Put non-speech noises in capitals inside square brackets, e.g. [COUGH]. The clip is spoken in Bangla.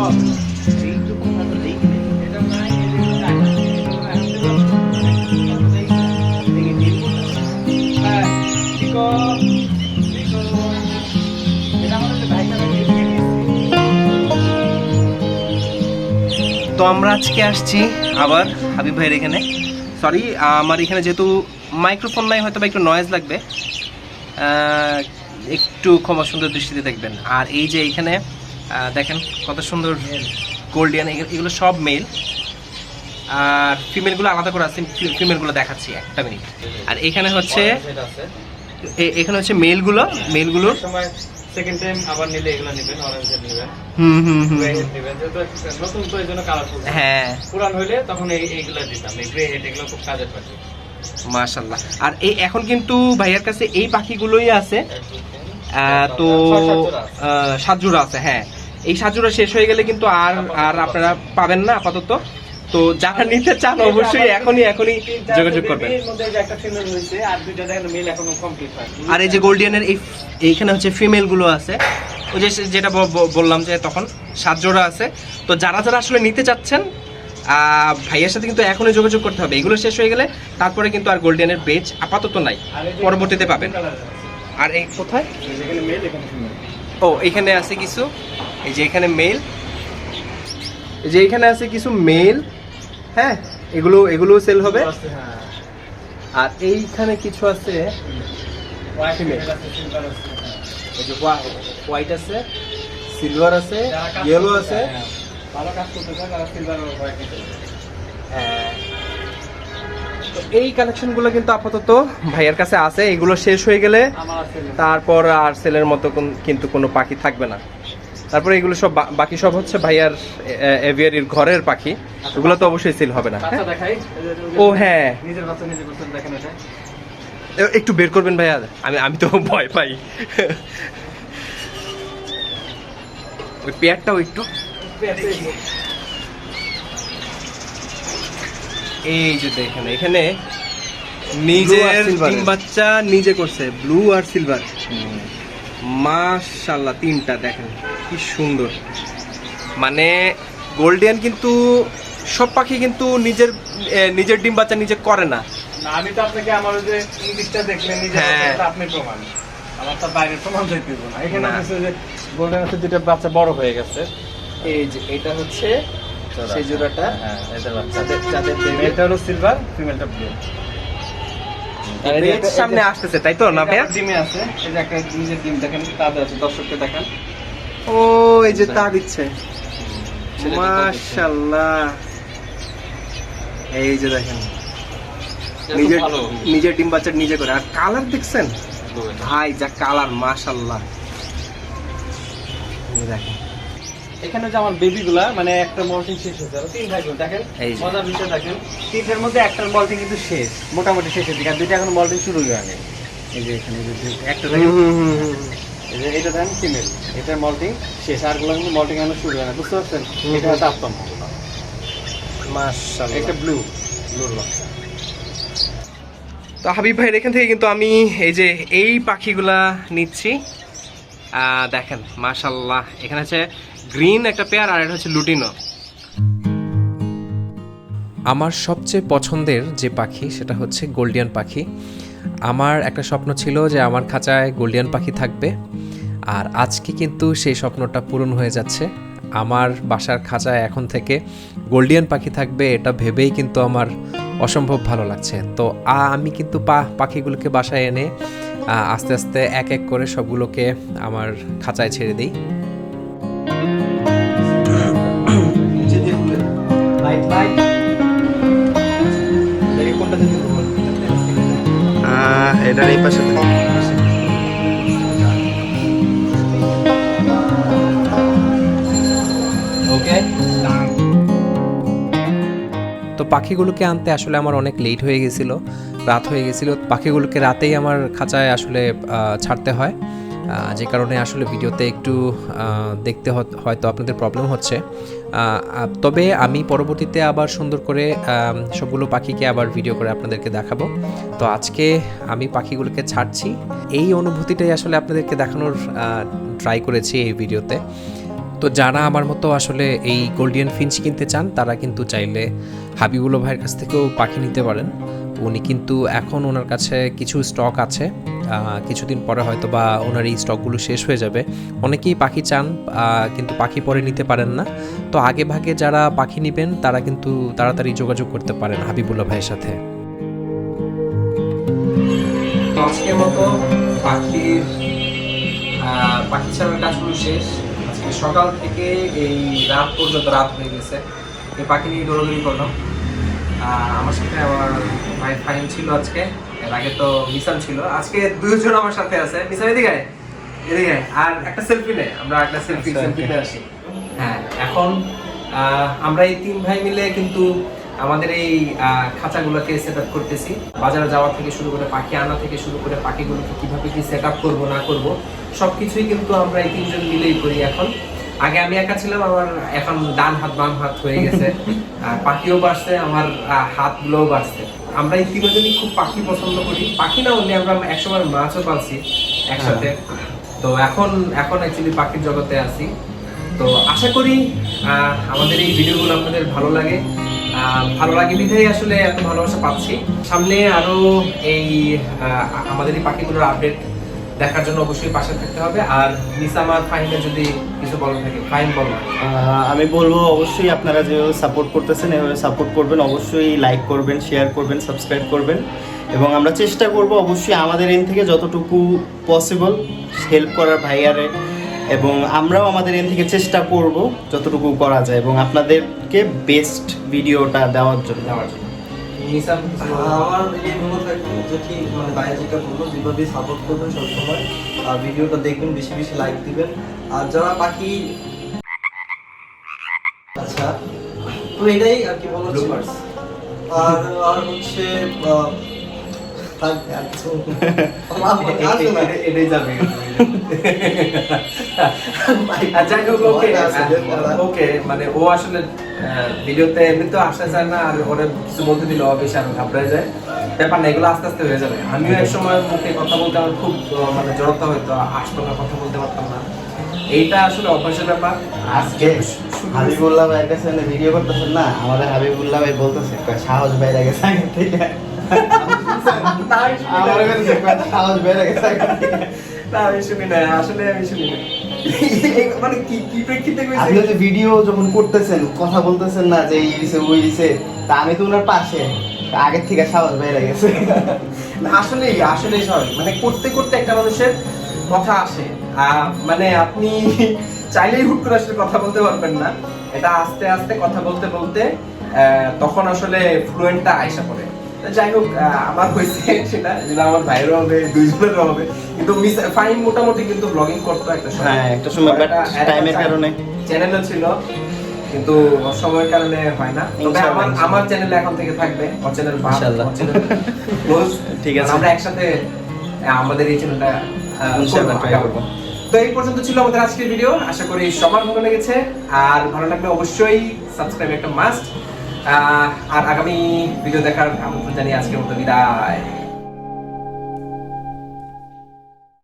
তো আমরা আজকে আসছি আবার হাবিব ভাইয়ের এখানে। সরি আমার এখানে যেহেতু মাইক্রোফোন নাই হয়তো বা একটু নয়েজ লাগবে। একটু ক্ষমা সুন্দর দৃষ্টিতে দেখবেন। আর এই যে এখানে দেখেন কত সুন্দর গোল্ডিয়ান এগুলো সব মেল আর ফিমেলগুলো আলাদা করে আছে ফিমেলগুলো দেখাচ্ছি একটা মিনিট আর এখানে হচ্ছে এখানে হচ্ছে মেলগুলো মেলগুলোর সময় সেকেন্ড টাইম আবার নিলে এগুলো নেবেন অরেঞ্জ নেবেন। হুম হুম হুম নেবেন নতুন তো এই কালারফুল হ্যাঁ। পুরান হইলে তখন এই এইগুলো দিতাম এই গ্রে হেড এগুলো খুব কাজের পাখি মাশাল্লাহ আর এই এখন কিন্তু ভাইয়ার কাছে এই পাখিগুলোই আছে। তো আহ, সাতজোড়া আছে হ্যাঁ। এই সাতজোড়া শেষ হয়ে গেলে কিন্তু আর আর আপনারা পাবেন না আপাতত। তো যারা নিতে চান অবশ্যই এখনই এখনই যোগাযোগ করবেন। এর মধ্যে যে একটা ফিমেল হয়েছে আর দুইটা দেখেন মেল এখনও কমপ্লিট আর এই যে গোল্ডিয়ানের এই এইখানে হচ্ছে ফিমেলগুলো আছে। ওই যে যেটা বললাম যে তখন সাত জোড়া আছে। তো যারা যারা আসলে নিতে চাচ্ছেন ভাইয়ের সাথে কিন্তু এখনই যোগাযোগ করতে হবে। এগুলো শেষ হয়ে গেলে তারপরে কিন্তু আর গোল্ডিয়ানের বেচ আপাতত নাই। পরবর্তীতে পাবেন। আর এই কোথায়? ও এখানে আছে কিছু। এই যে এখানে মেল এই যে এখানে আছে কিছু মেল হ্যাঁ এগুলো এগুলো সেল হবে। হ্যাঁ। আর এইখানে কিছু আছে হোয়াইট আছে সিলভার আছে এই যে হোয়াইট আছে সিলভার আছে যারা কাজ ইয়েলো আছে। হ্যাঁ, ভালো কাজ করতে তারা সিলভার। হ্যাঁ। এই কালেকশনগুলো কিন্তু আপাতত ভাইয়ের কাছে আছে এগুলো শেষ হয়ে গেলে তারপর আর সেলের মতো কিন্তু কোনো পাখি থাকবে না। তারপরে এগুলো সব বাকি সব হচ্ছে ভাইয়ার এভিয়ারির ঘরের পাখি। এগুলো তো অবশ্যই সিল হবে না। হ্যাঁ? দেখাই। ও হ্যাঁ। নিজের বাচ্চা নিজে করছেন দেখেন এটা। এ- একটু বের করবেন ভাইয়া। আমি আমি তো ভয় পাই। ওই পেয়ারটাও একটু এই যে দেখেন এখানে নিজের বাচ্চা নিজে করছে। ব্লু আর সিলভার মাশাল্লাহ তিনটা দেখেন কি সুন্দর। মানে গোল্ডিয়ান কিন্তু সব পাখি কিন্তু নিজের নিজের ডিম বাচ্চা নিজে করে না। আমি তো আপনাকে আমার ওই যে ইংলিশটা দেখলেন নিজে হ্যাঁ। এটা আপনি প্রমাণ। আমার তো বাইরের প্রমাণ চাইতে না। এখানে আছে যে গোল্ডেন আছে দুটো বাচ্চা বড় হয়ে গেছে। এই যে এটা হচ্ছে সেই জোড়াটা। হ্যাঁ এদের বাচ্চা। যাদের হলো সিলভার ফিমেলটা ব্লু সামনে আসতেছে তাই তো না ভাইয়া? ডিমে আছে। এই যে একটা নিজের ডিম দেখেন তাদের আছে দর্শককে দেখেন। ও এই যে তা দিচ্ছে। মাশাল্লাহ এই যে দেখেন। নিজের নিজের ডিম বাচ্চা নিজে করে। আর কালার দেখছেন? ভাই যা কালার মাশাল্লাহ এই দেখেন। এখানে যে আমার বেবি গুলা মানে একটা মল্টিং শেষ হয়েছে। আর তিন ভাই দেখেন? মজার বিষয় দেখেন। তিনটার মধ্যে একটার মল্টিং কিন্তু শেষ মোটামুটি শেষের দিকে আর দুইটা এখন মল্টিং শুরু হয়নি এই যে এখানে এই যে যে- একটা দেখেন। এটা দেখেন ফিমেল এটার মল্টিং শেষ। কিন্তু মল্টিং এখনও শুরু হয় না। বুঝতে পারছেন? এটা হচ্ছে একটা ব্লু ব্লুর বাচ্চা তো হাবিব ভাইয়ের এখান থেকে কিন্তু আমি এই যে এই পাখিগুলা নিচ্ছি। আহ, দেখেন মাশাল্লাহ এখানে হচ্ছে গ্রিন একটা পেয়ার আর এটা হচ্ছে লুটিনো। আমার সবচেয়ে পছন্দের যে পাখি সেটা হচ্ছে গোল্ডিয়ান পাখি। আমার একটা স্বপ্ন ছিল যে আমার খাঁচায় গোল্ডিয়ান পাখি থাকবে। আর আজকে কিন্তু সেই স্বপ্নটা পূরণ হয়ে যাচ্ছে। আমার বাসার খাঁচায় এখন থেকে গোল্ডিয়ান পাখি থাকবে এটা ভেবেই কিন্তু আমার অসম্ভব ভালো লাগছে। তো আমি কিন্তু পা, পাখিগুলোকে বাসায় এনে আস্তে আস্তে এক এক করে সবগুলোকে আমার খাঁচায় ছেড়ে দিই। লাইট লাইট কোনটা এটার এই পাশে। ওকে তো পাখিগুলোকে আনতে আসলে আমার অনেক লেট হয়ে গেছিল রাত হয়ে গেছিল। পাখিগুলোকে রাতেই আমার খাঁচায় আসলে ছাড়তে হয়। যে কারণে আসলে ভিডিওতে একটু দেখতে হয়তো আপনাদের প্রবলেম হচ্ছে। তবে আমি পরবর্তীতে আবার সুন্দর করে সবগুলো পাখিকে আবার ভিডিও করে আপনাদেরকে দেখাবো। তো আজকে আমি পাখিগুলোকে ছাড়ছি। এই অনুভূতিটাই আসলে আপনাদেরকে দেখানোর ট্রাই করেছি এই ভিডিওতে তো যারা আমার মতো আসলে এই গোল্ডিয়ান ফিঞ্চ কিনতে চান, তারা কিন্তু চাইলে হাবিবুল ভাইয়ের কাছ থেকেও পাখি নিতে পারেন। উনি কিন্তু এখন ওনার কাছে কিছু স্টক আছে। কিছুদিন পরে হয়তো বা ওনার এই স্টকগুলো শেষ হয়ে যাবে। অনেকেই পাখি চান কিন্তু পাখি পরে নিতে পারেন না। তো আগে ভাগে যারা পাখি নেবেন, তারা কিন্তু তাড়াতাড়ি যোগাযোগ করতে পারেন হাবিবুল্লাহ ভাইয়ের সাথে। আজকের মতো পাখির পাখি ছাড়ার কাজগুলো শেষ। আজকে সকাল থেকে এই রাত পর্যন্ত রাত হয়ে গেছে। এই পাখি নিয়ে দৌড়াদৌড়ি করলাম। আমার সাথে আমার ভাই ফাইন ছিল আজকে। এর আগে তো মিসান ছিল। আজকে দুজন আমার সাথে আছে। মিসান এদিকে এদিকে আর একটা সেলফি নে। আমরা একটা সেলফি আচ্ছা। সেলফিতে আসি। হ্যাঁ এখন আমরা এই তিন ভাই মিলে কিন্তু আমাদের এই খাঁচাগুলোকে সেট আপ করতেছি। বাজারে যাওয়া থেকে শুরু করে পাখি আনা থেকে শুরু করে পাখিগুলোকে কীভাবে কি সেট আপ করব না করব সবকিছুই কিন্তু আমরা এই তিনজন মিলেই করি এখন। আগে আমি একা ছিলাম আমার এখন ডান হাত বাম হাত হয়ে গেছে। [LAUGHS] আর পাখিও বাড়ছে আমার আহ, হাতগুলোও বাড়ছে। আমরা এই খুব পাখি পছন্দ করি পাখি না হলে আমরা একসময় মাছও পালছি একসাথে। তো এখন এখন অ্যাকচুয়ালি পাখির জগতে আছি। তো আশা করি আহ, আমাদের এই ভিডিওগুলো আপনাদের ভালো লাগে। আহ, ভালো লাগে বিধায় আসলে এত ভালোবাসা পাচ্ছি। সামনে আরও এই আমাদের এই পাখিগুলোর আপডেট দেখার জন্য অবশ্যই পাশে থাকতে হবে। আর নিসামার ফাইনে যদি কিছু বলার থাকে ফাইন বলো। আমি বলব অবশ্যই আপনারা যেভাবে সাপোর্ট করতেছেন এভাবে সাপোর্ট করবেন অবশ্যই লাইক করবেন শেয়ার করবেন সাবস্ক্রাইব করবেন। এবং আমরা চেষ্টা করব অবশ্যই আমাদের এন থেকে যতটুকু পসিবল হেল্প করার ভাইয়ারে। এবং আমরাও আমাদের এন থেকে চেষ্টা করব যতটুকু করা যায়। এবং আপনাদেরকে বেস্ট ভিডিওটা দেওয়ার জন্য। দেওয়ার জন্য। নিসাম আমার এই অনুরোধ থাকবে যে ঠিক মানে বাইরে যেটা বলব যেভাবে সাপোর্ট করবেন সবসময় আর ভিডিওটা দেখবেন বেশি বেশি লাইক দিবেন। আর যারা পাখি আচ্ছা তো এটাই আর কি বলা আর আর হচ্ছে। [LAUGHS] এটাই- যাবে। যাই হোক ওকে ভয়। ওকে মানে ও আসলে ভিডিওতে এমনি তো আসতে চায় না আর ওরা কিছু বলতে দিলে ও বেশি আরও ঘাবড়ে যায়। ব্যাপার না এগুলো আস্তে আস্তে হয়ে যাবে। আমিও এক সময় মুখে কথা বলতে আমার খুব মানে জড়তা আসতো না কথা বলতে পারতাম না। এইটা আসলে অভ্যাসের ব্যাপার। আজকে হাবিবুল্লাহ ভাইয়ের কাছে ভিডিও করতেছেন না? আমাদের হাবিবুল্লাহ ভাই বলতেছে সাহস গেছে আগে থেকে। শুনি না। আমার কাছে বাইরে গেছে না আমি শুনি না আসলে আমি শুনি না মানে ভিডিও যখন করতেছেন কথা বলতেছেন না যে এই দিছে ওই দিছে তা আমি তো ওনার পাশে আগের থেকে সাহস বাইরে গেছে আসলেই স্বাভাবিক মানে করতে করতে একটা মানুষের কথা আসে মানে আপনি চাইলেই হুট করে আসলে কথা বলতে পারবেন না এটা আস্তে আস্তে কথা বলতে বলতে তখন আসলে ফ্লুয়েন্টটা আইসা পড়ে যাই হোক আমার হয়েছে সেটা যেটা আমার ভাইয়েরও হবে দুইজনেরও হবে কিন্তু মিস ফাইন মোটামুটি কিন্তু ব্লগিং করতো একটা সময় হ্যাঁ, একটা সময়, time এর কারণে। চ্যানেলও ছিল কিন্তু সময়ের কারণে হয় না তবে আমার আমার চ্যানেলে এখন থেকে থাকবে ওর চ্যানেল ইনশাআল্লাহ। ক্লোজ ঠিক আছে। আমরা একসাথে আমাদের এই চ্যানেলটা ইনশাআল্লাহ আগাবো। করব। তো এই পর্যন্ত ছিল আমাদের আজকের ভিডিও আশা করি সবার ভালো লেগেছে আর ভালো লাগলে অবশ্যই সাবস্ক্রাইব একটা মাস্ট আর আগামী ভিডিও দেখার আমন্ত্রণ জানিয়ে আজকের মতো বিদায়।